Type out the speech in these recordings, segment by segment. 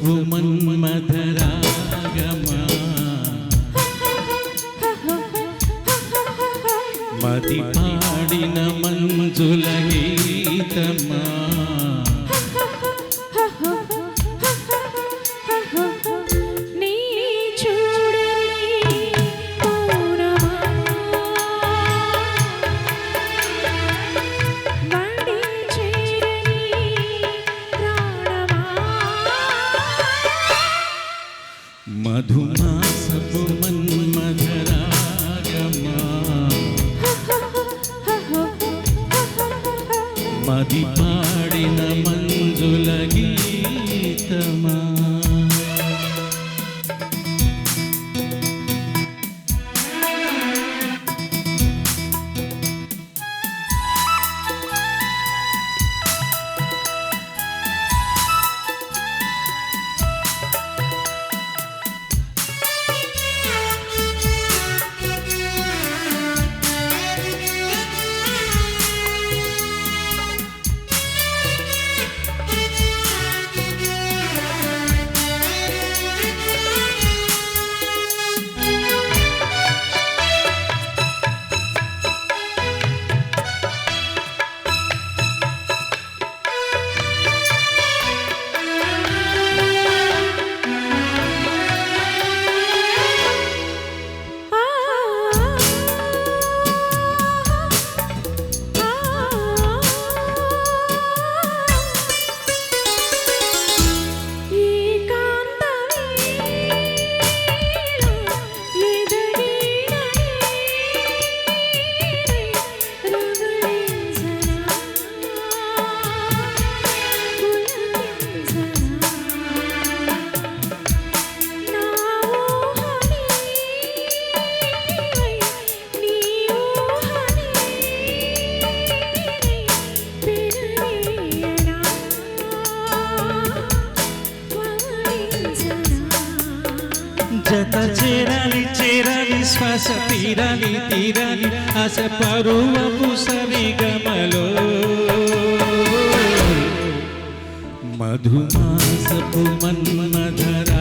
సొగసు మన్మథరాగమా మతి పాడిన మంజుల గీతమా పాడిన మంజుల గీతమా? జత చేరాలి చేరాలి శ్వాస తీరాలి తీరాలి అస పరువపు సరిగమలో. మధుమాసపు మన్మధరాగమా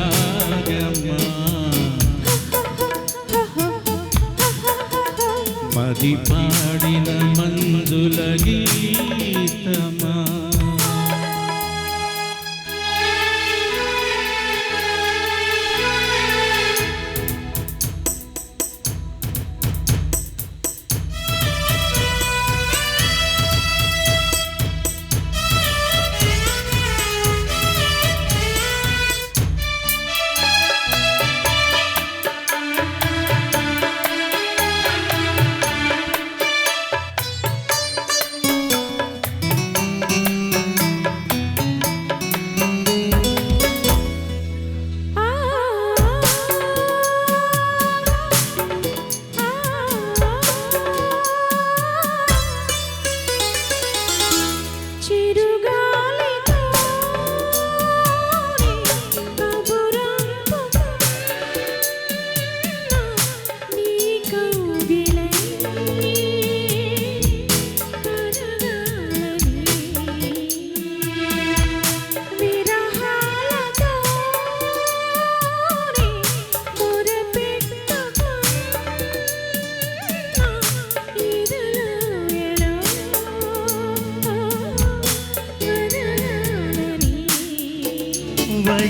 మది పాడిన మంజుల గీతమా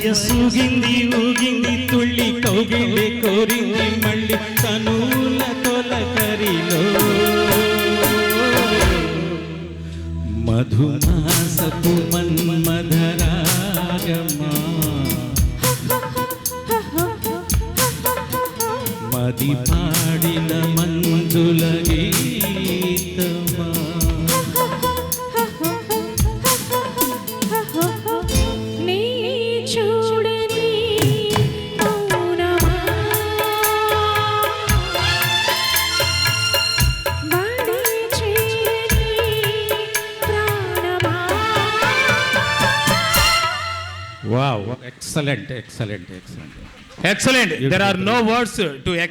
వయసూగింది ఊగింది తుళ్ళి కౌగిలి కోరింది మళ్ళీ తనుల తొలకరిలో మధుమాసపు మన్మధరాగమా మది పాడిన మంజుల Wow, excellent, excellent, excellent. Excellent. There are no words to explain.